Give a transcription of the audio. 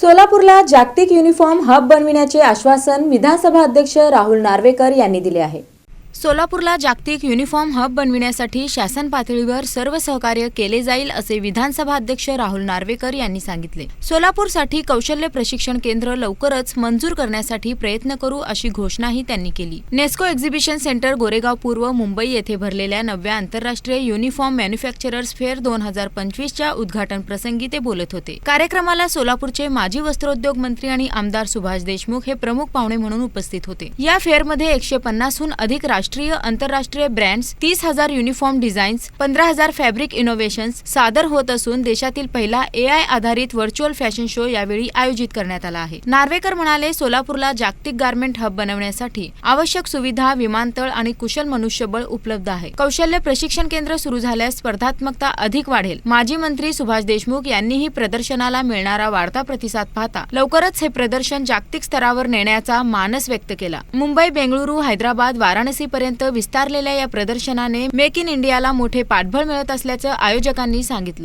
सोलापूरला जागतिक uniform hub बनविण्याचे आश्वासन विधानसभा अध्यक्ष राहुल नार्वेकर यांनी दिले आहे. सोलापूरला जागतिक युनिफॉर्म हब बनविण्यासाठी शासन पातळीवर सर्व सहकार्य केले जाईल असे विधानसभा अध्यक्ष राहुल नार्वेकर यांनी सांगितले. सोलापूरसाठी कौशल्य प्रशिक्षण केंद्र लवकरच मंजूर करण्यासाठी प्रयत्न करू अशी घोषणाही त्यांनी केली. नेस्को एक्झिबिशन सेंटर गोरेगाव पूर्व मुंबई येथे भरलेल्या नवव्या आंतरराष्ट्रीय युनिफॉर्म मॅन्युफॅक्चरर्स फेअर दोन हजार पंचवीसच्या उद्घाटन प्रसंगी ते बोलत होते. कार्यक्रमाला सोलापूरचे माजी वस्त्रोद्योग मंत्री आणि आमदार सुभाष देशमुख हे प्रमुख पाहुणे म्हणून उपस्थित होते. या फेअरमध्ये एकशे पन्नासहून अधिक राष्ट्रीय आंतरराष्ट्रीय ब्रँड्स तीस हजार युनिफॉर्म डिझाईन्स पंधरा हजार फॅब्रिक इनोव्हेशन्स सादर होत असून देशातील पहिला ए आय आधारित व्हर्च्युअल फॅशन शो यावेळी आयोजित करण्यात आला आहे. नार्वेकर म्हणाले सोलापूरला जागतिक गारमेंट हब बनवण्यासाठी आवश्यक सुविधा विमानतळ आणि कुशल मनुष्यबळ उपलब्ध आहे. कौशल्य प्रशिक्षण केंद्र सुरू झाल्यास स्पर्धात्मकता अधिक वाढेल. माजी मंत्री सुभाष देशमुख यांनीही प्रदर्शनाला मिळणारा वाढता प्रतिसाद पाहता लवकरच हे प्रदर्शन जागतिक स्तरावर नेण्याचा मानस व्यक्त केला. मुंबई बेंगळुरू हैदराबाद वाराणसी पर्यंत विस्तारलेल्या या प्रदर्शनाने मेक इन इंडियाला मोठे पाठबळ मिळत असल्याचं आयोजकांनी सांगितलं.